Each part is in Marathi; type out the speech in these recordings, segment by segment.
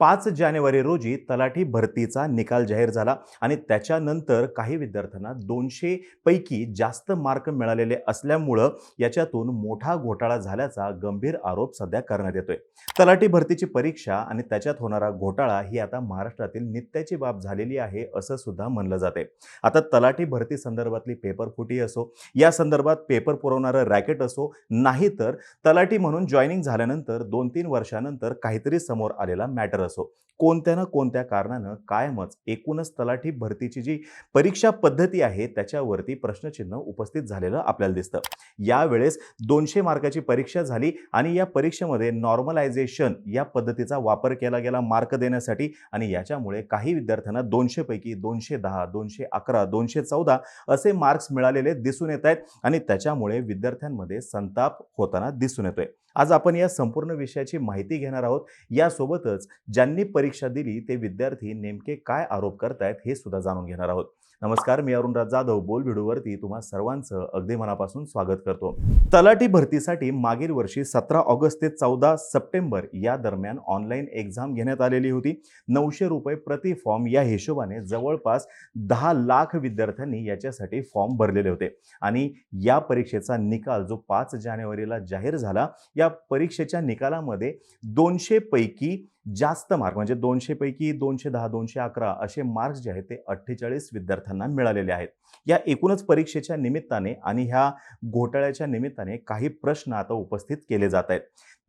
पाच जानेवारी रोजी तलाठी भरतीचा निकाल जाहीर झाला आणि त्याच्यानंतर काही विद्यार्थ्यांना दोनशे पैकी जास्त मार्क मिळालेले असल्यामुळं याच्यातून मोठा घोटाळा झाल्याचा गंभीर आरोप सध्या करण्यात येतोय. तलाठी भरतीची परीक्षा आणि त्याच्यात होणारा घोटाळा ही आता महाराष्ट्रातील नित्याची बाब झालेली आहे असं सुद्धा म्हणलं जाते आता तलाठी भरती संदर्भातली पेपर फुटी असो या संदर्भात पेपर पुरवणारं रॅकेट असो नाहीतर तलाठी म्हणून जॉईनिंग झाल्यानंतर दोन तीन वर्षानंतर काहीतरी समोर आलेला मॅटर असो कोणत्या ना कोणत्या कारणानं कायमच एकूणच तलाठी भरतीची जी परीक्षा पद्धती आहे त्याच्यावरती प्रश्नचिन्ह उपस्थित झालेलं आपल्याला दिसतं. यावेळेस दोनशे मार्काची परीक्षा झाली आणि या परीक्षेमध्ये नॉर्मलायझेशन या पद्धतीचा वापर केला गेला मार्क देण्यासाठी आणि याच्यामुळे काही विद्यार्थ्यांना दोनशेपैकी दोनशे दहा दोनशे अकरा दोनशे चौदा असे मार्क्स मिळालेले दिसून येत आहेत आणि त्याच्यामुळे विद्यार्थ्यांमध्ये संताप होताना दिसून येतोय. आज आपण या संपूर्ण विषयाची माहिती घेणार आहोत. यासोबतच ज्यांनी परीक्षा दिली ते विद्यार्थी नेमके काय आरोप करतायत हे सुद्धा जाणून घेणार आहोत. नमस्कार मी अरुणराज जाधव बोल व्हिडिओवरती तुम्हा सर्वांचं अगदी मनापासून स्वागत करतो. तलाठी भरतीसाठी मागील वर्षी सतरा ऑगस्ट ते चौदा सप्टेंबर या दरम्यान ऑनलाईन एक्झाम घेण्यात आलेली होती. नऊशे रुपये प्रति फॉर्म या हिशोबाने जवळपास दहा लाख विद्यार्थ्यांनी याच्यासाठी फॉर्म भरलेले होते. आणि या परीक्षेचा निकाल जो पाच जानेवारीला जाहीर झाला या परीक्षेच्या निकालामध्ये दोनशे पैकी जास्त मार्क म्हणजे दोनशे पैकी दोनशे दहा दोनशे अकरा असे मार्क्स जे आहेत ते अठ्ठेचाळीस विद्यार्थी विद्यार्थ्यांना मिळालेले आहेत. या एकूणच परीक्षेच्या निमित्ताने आणि ह्या घोटाळ्याच्या निमित्ताने काही प्रश्न आता उपस्थित केले जात आहेत.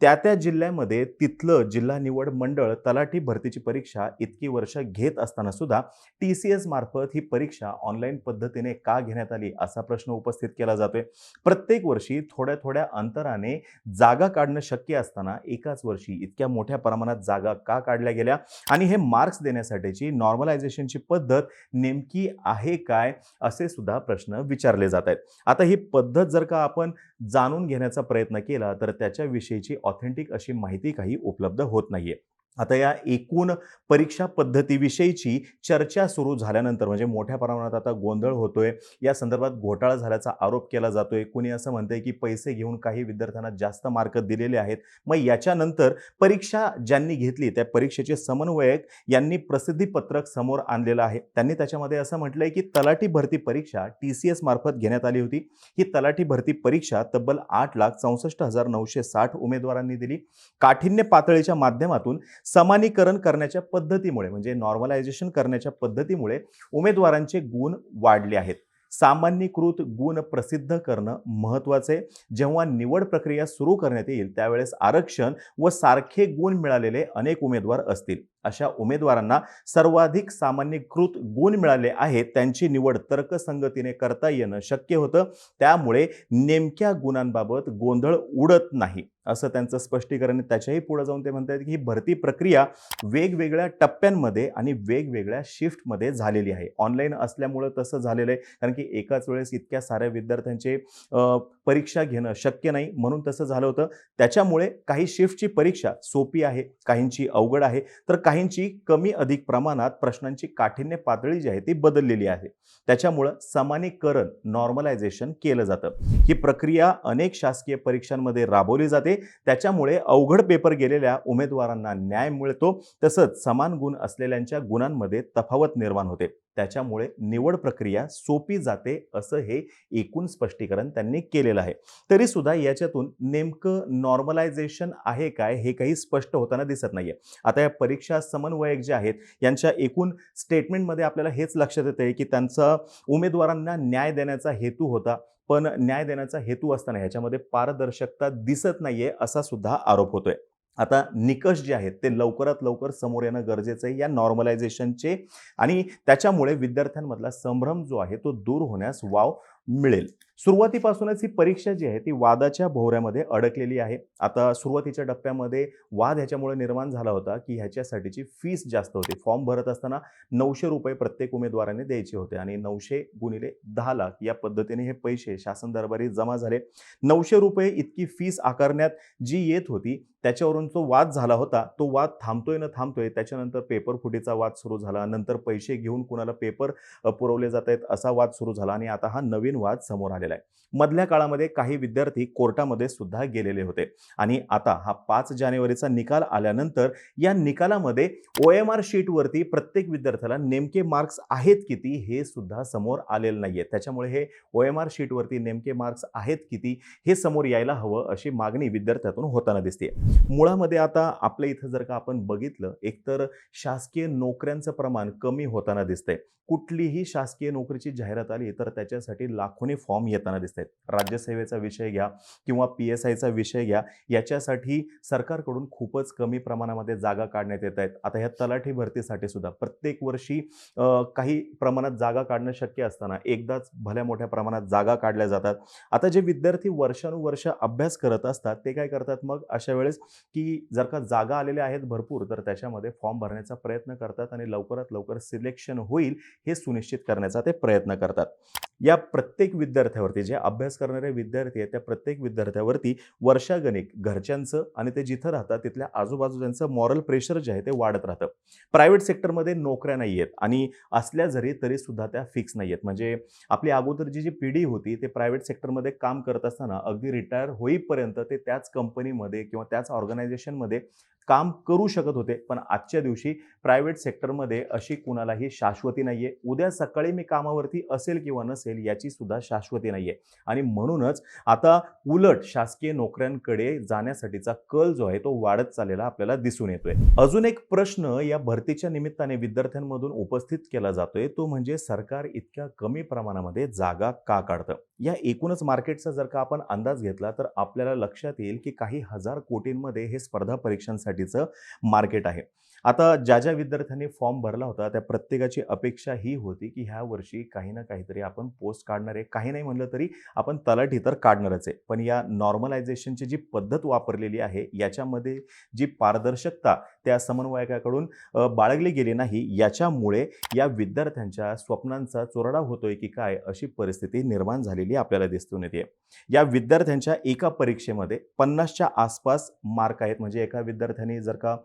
त्या त्या जिल्ह्यामध्ये तिथलं जिल्हा निवड मंडळ तलाठी भरतीची परीक्षा इतकी वर्ष घेत असताना सुद्धा टी सी एस मार्फत ही परीक्षा ऑनलाईन पद्धतीने का घेण्यात आली असा प्रश्न उपस्थित केला जातोय. प्रत्येक वर्षी थोड्या थोड्या अंतराने जागा काढणं शक्य असताना एकाच वर्षी इतक्या मोठ्या प्रमाणात जागा का काढल्या गेल्या? आणि हे मार्क्स देण्यासाठीची नॉर्मलायझेशनची पद्धत नेमकी आहे काय? असे सुद्धा प्रश्न विचारले जात आहेत. आता ही पद्धत जर का आपण जाणून घेण्याचा प्रयत्न केला तर त्याच्याविषयीची ऑथेंटिक अशी माहिती काही उपलब्ध होत नाहीये. आता या एकूण परीक्षा पद्धतीविषयीची चर्चा सुरू झाल्यानंतर म्हणजे मोठ्या प्रमाणात आता गोंधळ होतोय. या संदर्भात घोटाळा झाल्याचा आरोप केला जातोय. कुणी असं म्हणतंय की पैसे घेऊन काही विद्यार्थ्यांना जास्त मार्क दिलेले आहेत. मग याच्यानंतर परीक्षा ज्यांनी घेतली त्या परीक्षेचे समन्वयक यांनी प्रसिद्धीपत्रक समोर आणलेलं आहे. त्यांनी त्याच्यामध्ये असं म्हटलंय की तलाठी भरती परीक्षा टी सी एस मार्फत घेण्यात आली होती. ही तलाठी भरती परीक्षा तब्बल आठ लाख चौसष्ट हजार नऊशे साठ उमेदवारांनी दिली. काठिण्य पातळीच्या माध्यमातून समानीकरण करण्याच्या पद्धतीमुळे म्हणजे नॉर्मलायझेशन करण्याच्या पद्धतीमुळे उमेदवारांचे गुण वाढले आहेत. सामान्यीकृत गुण प्रसिद्ध करणं महत्त्वाचे जेव्हा निवड प्रक्रिया सुरू करण्यात येईल त्यावेळेस आरक्षण व सारखे गुण मिळालेले अनेक उमेदवार असतील. अशा उमेदवारांना सर्वाधिक सामान्यीकृत गुण मिळाले आहेत. त्यांची निवड तर्कसंगतीने करता येणं शक्य होतं. त्यामुळे नेमक्या गुणांबाबत गोंधळ उडत नाही असं त्यांचं स्पष्टीकरण त्याच्याही पुढे जाऊन ते म्हणतात की ही भरती प्रक्रिया वेगवेगळ्या टप्प्यांमध्ये आणि वेगवेगळ्या शिफ्टमध्ये झालेली आहे. ऑनलाईन असल्यामुळं तसं झालेलं आहे. कारण की एकाच वेळेस इतक्या साऱ्या विद्यार्थ्यांचे परीक्षा घेणं शक्य नाही म्हणून तसं झालं होतं. त्याच्यामुळे काही शिफ्टची परीक्षा सोपी आहे काहींची अवघड आहे. तर काहींची कमी अधिक प्रमाणात प्रश्नांची काठिण्य पातळी जी आहे ती बदललेली आहे. त्याच्यामुळं समानीकरण नॉर्मलायझेशन केलं जातं. ही प्रक्रिया अनेक शासकीय परीक्षांमध्ये राबवली जाते. त्याच्यामुळे अवघड पेपर गेलेल्या उमेदवारांना न्याय मिळतो. तसंच समान गुण असलेल्यांच्या गुणांमध्ये तफावत निर्माण होते. त्याच्यामुळे निवड प्रक्रिया सोपी जाते असं हे एकूण स्पष्टीकरण त्यांनी केलेलं आहे. तरी सुद्धा याच्यातून नेमकं नॉर्मलायझेशन आहे काय हे काही स्पष्ट होताना दिसत नाहीये. आता या परीक्षा समन्वयक जे आहेत यांच्या एकूण स्टेटमेंटमध्ये आपल्याला हेच लक्षात येते की त्यांचा उमेदवारांना न्याय देण्याचा हेतू होता पण न्याय देण्याचा हेतू असताना ह्याच्यामध्ये पारदर्शकता दिसत नाहीये असा सुद्धा आरोप होतोय. आता निकष जे आहेत ते लवकरात लवकर समोर येणं गरजेचं आहे. या नॉर्मलायझेशनचे आणि त्याच्यामुळे विद्यार्थ्यांमधला संभ्रम जो आहे तो दूर होण्यास वाव मिळेल. सुरुवातीपासूनच ही परीक्षा जी आहे ती वादाच्या भोवऱ्यामध्ये अडकलेली आहे. आता सुरुवातीच्या टप्प्यामध्ये वाद ह्याच्यामुळे निर्माण झाला होता की ह्याच्यासाठीची फीस जास्त होती. फॉर्म भरत असताना नऊशे रुपये प्रत्येक उमेदवाराने द्यायचे होते आणि नऊशे गुणिले दहा लाख या पद्धतीने हे पैसे शासन दरबारी जमा झाले. नऊशे रुपये इतकी फीस आकारण्यात जी येत होती त्याच्यावरून जो वाद झाला होता तो वाद थांबतोय न थांबतोय त्याच्यानंतर पेपर फुटीचा वाद सुरू झाला. नंतर पैसे घेऊन कुणाला पेपर पुरवले जात आहेत असा वाद सुरू झाला आणि आता हा नवीन वाद समोर आलेला आहे. मधल्या काळामध्ये काही विद्यार्थी कोर्टामध्ये सुद्धा गेलेले होते. आणि आता हा पाच जानेवारीचा निकाल आल्यानंतर या निकालामध्ये ओ एम आर शीटवरती प्रत्येक विद्यार्थ्याला नेमके मार्क्स आहेत किती हे सुद्धा समोर आलेलं नाहीये. त्याच्यामुळे हे ओ एम आर शीटवरती नेमके मार्क्स आहेत किती हे समोर यायला हवं अशी मागणी विद्यार्थ्यातून होताना दिसते मुळामध्ये आता आपल्या इथं जर का आपण बघितलं एकतर शासकीय नोकऱ्यांचं प्रमाण कमी होताना दिसतंय. कुठलीही शासकीय नोकरीची जाहिरात आली तर त्याच्यासाठी लाखोनी फॉर्म घेताना दिसत आहेत राज्यसेवेचा विषय घ्या किंवा पी एस आयचा विषय घ्या याच्यासाठी सरकारकडून खूपच कमी प्रमाणामध्ये जागा काढण्यात येत आहेत. आता ह्या तलाठी भरतीसाठी सुद्धा प्रत्येक वर्षी काही प्रमाणात जागा काढणं शक्य असताना एकदाच भल्या मोठ्या प्रमाणात जागा काढल्या जातात. आता जे विद्यार्थी वर्षानुवर्ष अभ्यास करत असतात ते काय करतात मग? अशा वेळेस की जर का जागा आलेल्या आहेत भरपूर तर त्याच्यामध्ये फॉर्म भरण्याचा प्रयत्न करतात आणि लवकरात लवकर सिलेक्शन होईल हे सुनिश्चित करण्याचा ते प्रयत्न करतात. या प्रत्येक विद्यार्थ्यावरती जे अभ्यास करणारे विद्यार्थी आहेत त्या प्रत्येक विद्यार्थ्यावरती वर्षागणिक घरच्यांचं आणि ते जिथं राहतात तिथल्या आजूबाजूच्यांचं मॉरल प्रेशर जे आहे ते वाढत राहतं. प्रायव्हेट सेक्टरमध्ये नोकऱ्या नाही आहेत आणि असल्या जरी तरी सुद्धा त्या फिक्स नाही आहेत. म्हणजे आपली अगोदरची जी पिढी होती ते प्रायव्हेट सेक्टरमध्ये काम करत असताना अगदी रिटायर होईपर्यंत ते त्याच कंपनीमध्ये किंवा त्याच ऑर्गनायझेशनमध्ये काम करू शकत होते पण आजच्या दिवशी प्रायव्हेट सेक्टरमध्ये अशी कुणालाही शाश्वती नाहीये. उद्या सकाळी मी कामावरती असेल किंवा नसेल याची सुद्धा शाश्वती नाहीये. आणि म्हणूनच आता उलट शासकीय नोकऱ्यांकडे जाण्यासाठीचा कल जो आहे तो वाढत चाललेला आपल्याला दिसून येतोय. अजून एक प्रश्न या भरतीच्या निमित्ताने विद्यार्थ्यांमधून उपस्थित केला जातोय तो म्हणजे सरकार इतक्या कमी प्रमाणामध्ये जागा का काढतं? या एकूणच मार्केटचा जर का आपण अंदाज घेतला तर आपल्याला लक्षात येईल की काही हजार कोटींमध्ये हे स्पर्धा परीक्षांसाठी परीक्षांसाठीचं मार्केट आहे. आता ज्या ज्या विद्यार्थ्यांनी फॉर्म भरला होता त्या प्रत्येकाची अपेक्षा ही होती की ह्या वर्षी काही ना काहीतरी आपण पोस्ट काढणार आहे. काही नाही म्हणलं तरी आपण तलाठी तर काढणारच आहे. पण या नॉर्मलायझेशनची जी पद्धत वापरलेली आहे याच्यामध्ये जी पारदर्शकता त्या समन्वयकाकडून बाळगली गेली नाही. याच्यामुळे या विद्यार्थ्यांच्या स्वप्नांचा चोरडा होतोय की काय अशी परिस्थिती निर्माण झालेली आपल्याला दिसून येते. या विद्यार्थ्यांच्या एका परीक्षेमध्ये पन्नासच्या आसपास मार्क आहेत. म्हणजे एका विद्यार्थ्याने जर का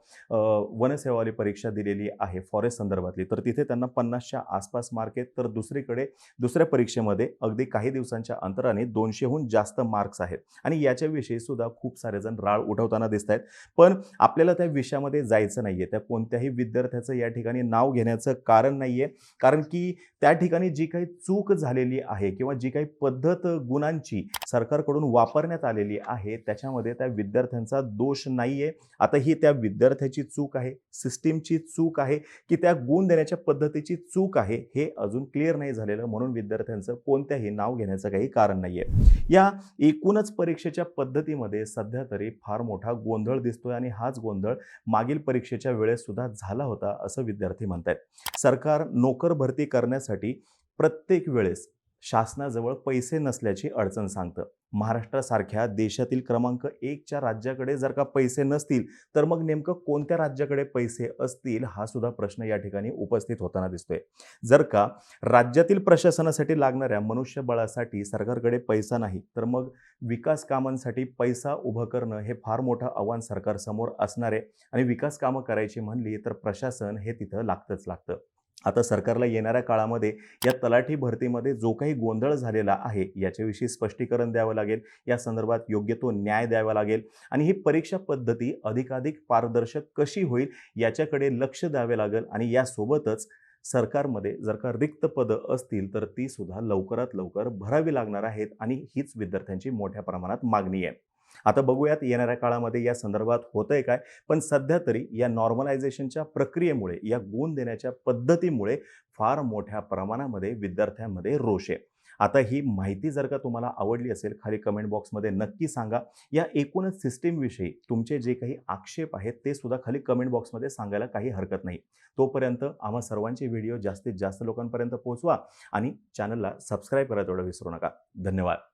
वनसेवावाली परीक्षा दिलेली आहे फॉरेस्ट संदर्भातली तर तिथे त्यांना पन्नासच्या आसपास मार्क आहेत. तर दुसरीकडे दुसऱ्या परीक्षेमध्ये अगदी काही दिवसांच्या अंतराने दोनशेहून जास्त मार्क्स आहेत. आणि याच्याविषयी सुद्धा खूप सारे जण राळ उठवताना दिसत आहेत पण आपल्याला त्या विषयामध्ये जायचं नाही आहे त्या कोणत्याही विद्यार्थ्याचं या ठिकाणी नाव घेण्याचं कारण नाही आहे कारण की त्या ठिकाणी जी काही चूक झालेली आहे किंवा जी काही पद्धत गुणांची सरकारकडून वापरण्यात आलेली आहे त्याच्यामध्ये त्या विद्यार्थ्यांचा दोष नाही आहे आता ही त्या विद्यार्थ्याची चूक आहे सिस्टीमची चूक आहे की त्या गुण देण्याच्या पद्धतीची चूक आहे हे अजून क्लिअर नाही झालेलं म्हणून विद्यार्थ्यांचं कोणत्याही नाव घेण्याचं काही कारण नाहीये. या एकूणच परीक्षेच्या पद्धतीमध्ये सध्या तरी फार मोठा गोंधळ दिसतोय आणि हाच गोंधळ मागील परीक्षेच्या वेळेस सुद्धा झाला होता असं विद्यार्थी म्हणतायत. सरकार नोकर भरती करण्यासाठी प्रत्येक वेळेस शासनाजवळ पैसे नसल्याची अडचण सांगतं. महाराष्ट्रासारख्या देशातील क्रमांक एकच्या राज्याकडे जर का पैसे नसतील तर मग नेमकं कोणत्या राज्याकडे पैसे असतील हा सुद्धा प्रश्न या ठिकाणी उपस्थित होताना दिसतोय. जर का राज्यातील प्रशासनासाठी लागणाऱ्या मनुष्यबळासाठी सरकारकडे पैसा नाही तर मग विकास कामांसाठी पैसा उभं करणं हे फार मोठं आव्हान सरकारसमोर असणार आहे. आणि विकास कामं करायची म्हणली तर प्रशासन हे तिथं लागतंच लागतं. आता सरकारला येणाऱ्या काळामध्ये या तलाठी भरतीमध्ये जो काही गोंधळ झालेला आहे याच्याविषयी स्पष्टीकरण द्यावं लागेल. या संदर्भात योग्य तो न्याय द्यावा लागेल. आणि ही परीक्षा पद्धती अधिकाधिक पारदर्शक कशी होईल याच्याकडे लक्ष द्यावे लागेल. आणि यासोबतच सरकारमध्ये जर का रिक्त पदं असतील तर ती सुद्धा लवकरात लवकर भरावी लागणार आहेत. आणि हीच विद्यार्थ्यांची मोठ्या प्रमाणात मागणी आहे. आता बघूयात येणाऱ्या काळामध्ये या संदर्भात होतंय काय? पण सध्या तरी या नॉर्मलायझेशनच्या प्रक्रियेमुळे या गुण देण्याच्या पद्धतीमुळे फार मोठ्या प्रमाणामध्ये विद्यार्थ्यांमध्ये रोष आहे. आता ही माहिती जर का तुम्हाला आवडली असेल खाली कमेंट बॉक्समध्ये नक्की सांगा. या एकूणच सिस्टीमविषयी तुमचे जे काही आक्षेप आहेत ते सुद्धा खाली कमेंट बॉक्समध्ये सांगायला काही हरकत नाही. तोपर्यंत आम्हा सर्वांचे व्हिडिओ जास्तीत जास्त लोकांपर्यंत पोहोचवा आणि चॅनलला सबस्क्राईब करायला तेवढं विसरू नका. धन्यवाद.